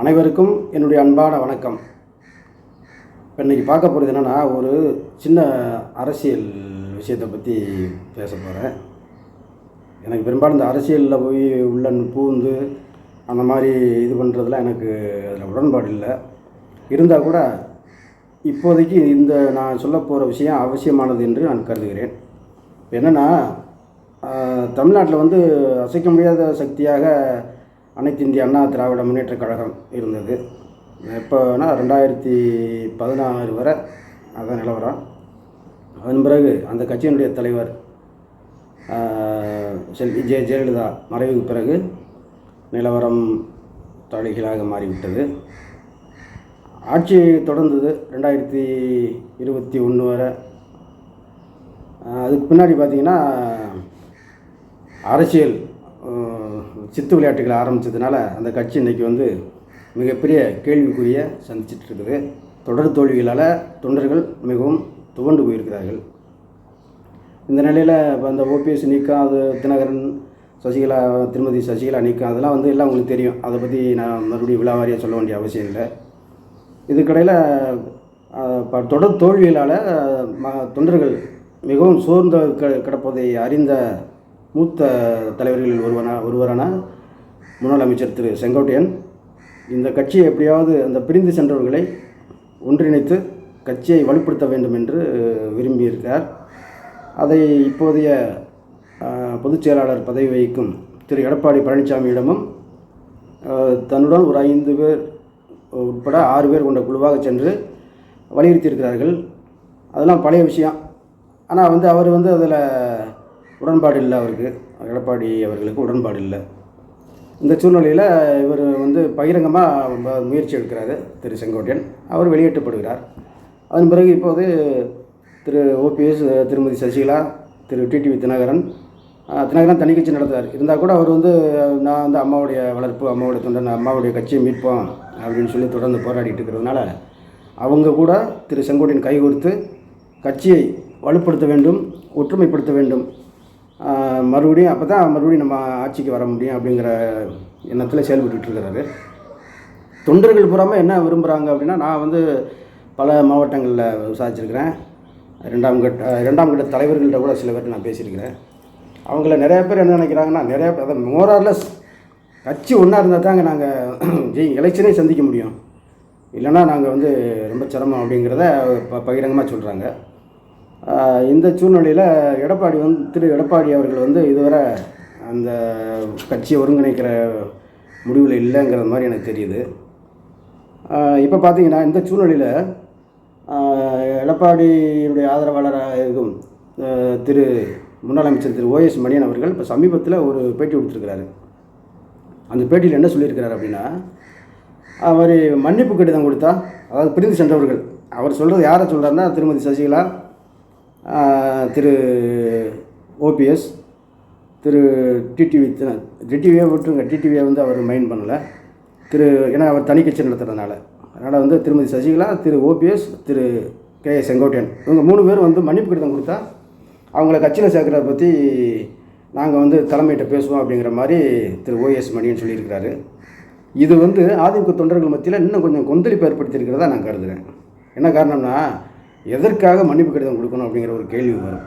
அனைவருக்கும் என்னுடைய அன்பான வணக்கம். இப்போ இன்றைக்கி பார்க்க போகிறது என்னென்னா ஒரு சின்ன அரசியல் விஷயத்தை பற்றி பேச போகிறேன் எனக்கு பெரும்பாலும் இந்த அரசியலில் போய் உள்ள பூந்து அந்த மாதிரி இது பண்ணுறதுலாம் எனக்கு அதில் உடன்பாடு இல்லை. இருந்தால் கூட இப்போதைக்கு இந்த நான் சொல்ல போகிற விஷயம் அவசியமானது என்று நான் கருதுகிறேன். இப்போ என்னென்னா தமிழ்நாட்டில் வந்து அசைக்க முடியாத சக்தியாக அனைத்து இந்திய அண்ணா திராவிட முன்னேற்றக் கழகம் இருந்தது. எப்போனா ரெண்டாயிரத்தி பதினாறு வரை அதான் நிலவரம். அதன் பிறகு அந்த கட்சியினுடைய தலைவர் செல்வி ஜெய ஜெயலலிதா மறைவுக்கு பிறகு நிலவரம் தலைகீழாக மாறிவிட்டது. ஆட்சி தொடர்ந்தது ரெண்டாயிரத்தி இருபத்தி ஒன்று வரை. அதுக்கு பின்னாடி பார்த்திங்கன்னா அரசியல் சித்து விளையாட்டுகளை ஆரம்பித்ததுனால அந்த கட்சி இன்றைக்கி வந்து மிகப்பெரிய கேள்விக்குரிய சந்திச்சிட்டு இருக்குது தொடர் தோல்விகளால் தொண்டர்கள் மிகவும் துவண்டு போயிருக்கிறார்கள். இந்த நிலையில் இப்போ அந்த ஓபிஎஸ் நீக்கம் அது தினகரன் சசிகலா திருமதி சசிகலா நீக்கம் அதெல்லாம் வந்து எல்லாம் உங்களுக்கு தெரியும். அதை பற்றி நான் மறுபடியும் விழாவாரியாக சொல்ல வேண்டிய அவசியம் இல்லை. இதுக்கடையில் ப- தொடர் தோல்விகளால் ம தொண்டர்கள் மிகவும் சோர்ந்து க கிடப்பதை அறிந்த மூத்த தலைவர்களில் ஒருவனா ஒருவரான முன்னாள் அமைச்சர் திரு செங்கோட்டையன் இந்த கட்சியை எப்படியாவது அந்த பிரிந்து சென்றவர்களை ஒன்றிணைத்து கட்சியை வலுப்படுத்த வேண்டும் என்று விரும்பியிருக்கிறார். அதை இப்போதைய பொதுச்செயலாளர் பொதுச் செயலாளர் பதவி வகிக்கும் திரு எடப்பாடி பழனிசாமியிடமும் தன்னுடன் ஒரு ஐந்து பேர் உட்பட ஆறு பேர் கொண்ட குழுவாக சென்று வலியுறுத்தியிருக்கிறார்கள். அதெல்லாம் பழைய விஷயம். ஆனால் வந்து அவர் வந்து அதில் உடன்பாடு இல்லை அவருக்கு. எடப்பாடி அவர்களுக்கு உடன்பாடு இல்லை. இந்த சூழ்நிலையில் இவர் வந்து பகிரங்கமாக முயற்சி எடுக்கிறாரு திரு செங்கோட்டையன். அவர் வெளியேற்றப்படுகிறார் அதன் பிறகு இப்போது திரு ஓபிஎஸ் திருமதி சசிகலா திரு டிடிவி தினகரன் தினகரன் தனி கட்சி இருந்தால் கூட அவர் வந்து நான் வந்து அம்மாவுடைய வளர்ப்பு அம்மாவுடைய தொண்டன் அம்மாவுடைய கட்சியை மீட்போம் அப்படின்னு சொல்லி தொடர்ந்து போராடிட்டு இருக்கிறதுனால அவங்க கூட திரு செங்கோட்டையன் கைகோர்த்து கட்சியை வலுப்படுத்த வேண்டும் ஒற்றுமைப்படுத்த வேண்டும் மறுபடியும் அப்போ தான் மறுபடியும் நம்ம ஆட்சிக்கு வர முடியும் அப்படிங்கிற எண்ணத்தில் செயல்பட்டுட்டு இருக்கிறாரு தொண்டர்கள் பூராமல் என்ன விரும்புகிறாங்க அப்படின்னா நான் வந்து பல மாவட்டங்களில் விசாரிச்சிருக்கிறேன். ரெண்டாம் கட்ட ரெண்டாம் கட்ட தலைவர்கள்ட்ட கூட சில பேர்கிட்ட நான் பேசியிருக்கிறேன். அவங்கள நிறைய பேர் என்ன நினைக்கிறாங்கன்னா நிறைய பேர் அதை மோரார்லெஸ் கட்சி ஒன்றா இருந்தால் தாங்க நாங்கள் ஜெய் எலெக்ஷனே சந்திக்க முடியும். இல்லைன்னா நாங்கள் வந்து ரொம்ப சிரமம் அப்படிங்கிறத ப பகிரங்கமாக சொல்கிறாங்க இந்த சூழ்நிலையில் எடப்பாடி வந்து திரு எடப்பாடி அவர்கள் வந்து இதுவரை அந்த கட்சியை ஒருங்கிணைக்கிற முடிவில் இல்லைங்கிற மாதிரி எனக்கு தெரியுது. இப்போ பார்த்தீங்கன்னா இந்த சூழ்நிலையில் எடப்பாடியினுடைய ஆதரவாளராக இருக்கும் திரு முன்னாள் அமைச்சர் திரு ஓஎஸ் மணியன் அவர்கள் இப்போ சமீபத்தில் ஒரு பேட்டி கொடுத்துருக்கிறாரு. அந்த பேட்டியில் என்ன சொல்லியிருக்கிறார் அப்படின்னா அவர் மன்னிப்பு கடிதம் கொடுத்தா அதாவது பிரிந்து சென்றவர்கள். அவர் சொல்கிறது யாரை சொல்கிறாருன்னா திருமதி சசிகலா திரு ஓபிஎஸ் திரு டிடிவி டிடிவியை விட்டுருங்க. டிடிவியை வந்து அவர் மைண்ட் பண்ணலை. திரு ஏன்னா அவர் தனி கட்சி நடத்துகிறதுனால அதனால் வந்து திருமதி சசிகலா திரு OPS Thiru K A. Sengottaiyan இவங்க மூணு பேர் வந்து மன்னிப்பு கடிதம் கொடுத்தா அவங்கள கட்சியில் சேர்க்குறத பற்றி நாங்கள் வந்து தலைமையிட்ட பேசுவோம் அப்படிங்கிற மாதிரி திரு ஓஎஸ் மணின்னு சொல்லியிருக்கிறாரு. இது வந்து அதிமுக தொண்டர்கள் மத்தியில் இன்னும் கொஞ்சம் கொந்தளிப்பு ஏற்படுத்தியிருக்கிறதா நான் கருதுகிறேன் என்ன காரணம்னா எதற்காக மன்னிப்பு கடிதம் கொடுக்கணும் அப்படிங்கிற ஒரு கேள்வி வரும்.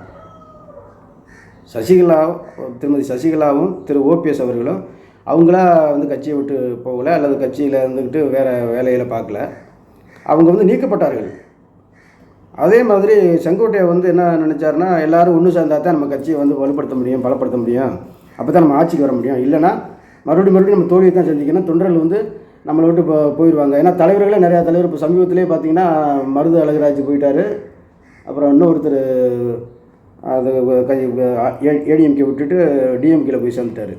சசிகலா திருமதி சசிகலாவும் திரு ஓபிஎஸ் அவர்களும் அவங்களா வந்து கட்சியை விட்டு போகல அல்லது கட்சியில் இருந்துக்கிட்டு வேறு வேலையில் பார்க்கல. அவங்க வந்து நீக்கப்பட்டார்கள். அதே மாதிரி செங்கோட்டையை வந்து என்ன நினச்சாருன்னா எல்லாரும் ஒன்று சேர்ந்தா தான் நம்ம கட்சியை வந்து வலுப்படுத்த முடியும் பலப்படுத்த முடியும். அப்போ தான் நம்ம ஆட்சிக்கு வர முடியும். இல்லைன்னா மறுபடியும் மறுபடியும் நம்ம தோல்வியை தான் சந்திக்கணும். தொண்டர்கள் வந்து நம்மளை விட்டு இப்போ போயிடுவாங்க ஏன்னா தலைவர்களே நிறையா தலைவர். இப்போ சமீபத்திலே பார்த்தீங்கன்னா மருது அழகராஜ் போயிட்டாரு. அப்புறம் இன்னொருத்தர் அது ஏடிஎம்கே விட்டுட்டு டிஎம்கேல போய் சேர்ந்துட்டாரு.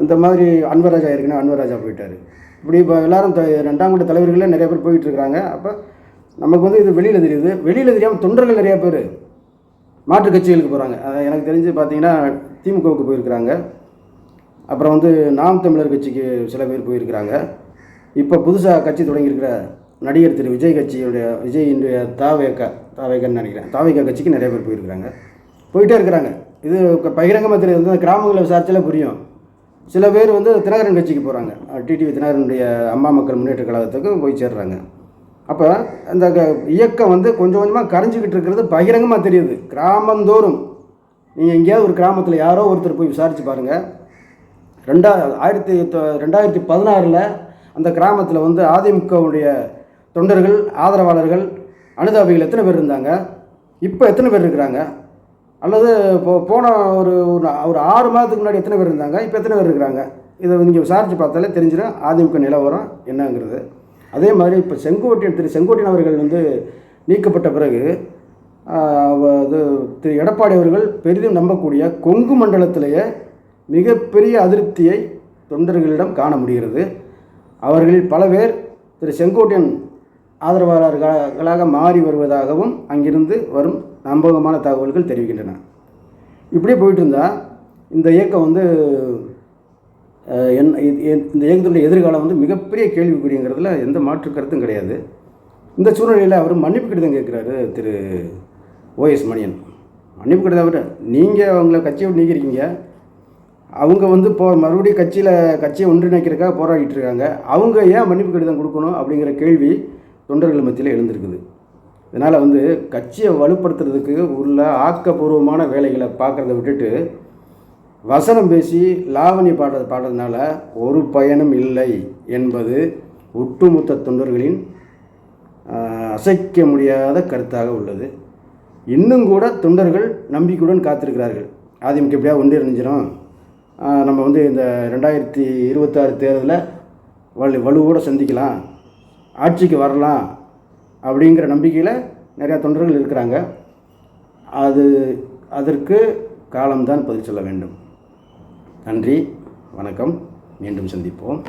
அந்த மாதிரி அன்வராஜா இருக்குன்னா அன்வராஜா போயிட்டார். இப்படி இப்போ எல்லாரும் த ரெண்டாம் கட்ட தலைவர்களே நிறைய பேர் போயிட்டுருக்குறாங்க. அப்போ நமக்கு வந்து இது வெளியில் தெரியுது. வெளியில் தெரியாமல் தொண்டர்கள் நிறையா பேர் மாற்றுக் கட்சிகளுக்கு போகிறாங்க எனக்கு தெரிஞ்சு பார்த்தீங்கன்னா திமுகவுக்கு போயிருக்கிறாங்க. அப்புறம் வந்து நாம் தமிழர் கட்சிக்கு சில பேர் போயிருக்கிறாங்க. இப்போ புதுசாக கட்சி தொடங்கியிருக்கிற நடிகர் திரு விஜய் கட்சியுடைய விஜயினுடைய தாவேக்கா தாவேக்கன்னு நினைக்கிறேன். தாவேக்கா கட்சிக்கு நிறைய பேர் போயிருக்கிறாங்க. போயிட்டே இருக்கிறாங்க. இது பகிரங்கமாக தெரியுது. வந்து கிராமங்களை விசாரிச்சாலே புரியும். சில பேர் வந்து தினகரன் கட்சிக்கு போகிறாங்க டிடிவி தினகரனுடைய அம்மா மக்கள் முன்னேற்ற கழகத்துக்கு போய் சேர்றாங்க. அப்போ அந்த க- இயக்கம் வந்து கொஞ்சம் கொஞ்சமாக கரைஞ்சிக்கிட்டு இருக்கிறது பகிரங்கமாக தெரியுது. கிராமந்தோறும். நீங்கள் எங்கேயாவது ஒரு கிராமத்தில் யாரோ ஒருத்தர் போய் விசாரித்து பாருங்கள் ரெண்டா ஆயிரத்தி தொ- ரெண்டாயிரத்தி பதினாறில் அந்த கிராமத்தில் வந்து அதிமுகவுடைய தொண்டர்கள் ஆதரவாளர்கள் அனுதாபிகள் எத்தனை பேர் இருந்தாங்க? இப்போ எத்தனை பேர் இருக்கிறாங்க? அல்லது இப்போ போன ஒரு ஒரு- ஆறு மாதத்துக்கு முன்னாடி எத்தனை பேர் இருந்தாங்க? இப்போ எத்தனை பேர் இருக்கிறாங்க? இதை நீங்கள் விசாரித்து பார்த்தாலே தெரிஞ்சிடும் அதிமுக நிலவரம் என்னங்கிறது. அதே மாதிரி இப்போ செங்கோட்டையன் திரு செங்கோட்டையன் அவர்கள் வந்து நீக்கப்பட்ட பிறகு இது அது திரு எடப்பாடி அவர்கள் பெரிதும் நம்பக்கூடிய கொங்கு மண்டலத்திலேயே மிகப்பெரிய அதிருப்தியை தொண்டர்களிடம் காண முடிகிறது. அவர்களில் பல பேர் திரு செங்கோட்டையன் ஆதரவாளர்களாக மாறி வருவதாகவும் அங்கிருந்து வரும் நம்பகமான தகவல்கள் தெரிவிக்கின்றன. இப்படியே போயிட்டு இருந்தால் இந்த இயக்கம் வந்து என் இந்த இயக்கத்தினுடைய எதிர்காலம் வந்து மிகப்பெரிய கேள்விக்குறிங்கிறதுல எந்த மாற்று கருத்தும் கிடையாது. இந்த சூழ்நிலையில் அவர் மன்னிப்பு கடிதம் கேட்குறாரு திரு ஓஎஸ் மணியன். மன்னிப்பு கடிதம் அவர். நீங்கள் அவங்கள கட்சியை நீக்கிறீங்க அவங்க வந்து போ மறுபடியும் கட்சியில் கட்சியை ஒன்றிணைக்கிறதுக்காக போராடிட்டு இருக்காங்க அவங்க ஏன் மன்னிப்பு கடிதம் கொடுக்கணும் அப்படிங்கிற கேள்வி தொண்டர்கள் மத்தியில் எழுந்திருக்குது. இதனால் வந்து கட்சியை வலுப்படுத்துறதுக்கு உள்ள ஆக்கப்பூர்வமான வேலைகளை பார்க்குறத விட்டுட்டு வசனம் பேசி லாவணி பாடுறது பாடுறதுனால ஒரு பயனும் இல்லை என்பது ஒட்டுமொத்த தொண்டர்களின் அசைக்க முடியாத கருத்தாக உள்ளது. இன்னும் கூட தொண்டர்கள் நம்பிக்கையுடன் காத்திருக்கிறார்கள். அதிமுக எப்படியா ஒன்றிணைஞ்சிடும் நம்ம வந்து இந்த ரெண்டாயிரத்தி இருபத்தாறு தேர்தலில் வலு வலுவோடு சந்திக்கலாம் ஆட்சிக்கு வரலாம் அப்படிங்கிற நம்பிக்கையில் நிறையா தொண்டர்கள் இருக்கிறாங்க. அது அதற்கு காலம்தான் பதில் சொல்ல வேண்டும். நன்றி வணக்கம். மீண்டும் சந்திப்போம்.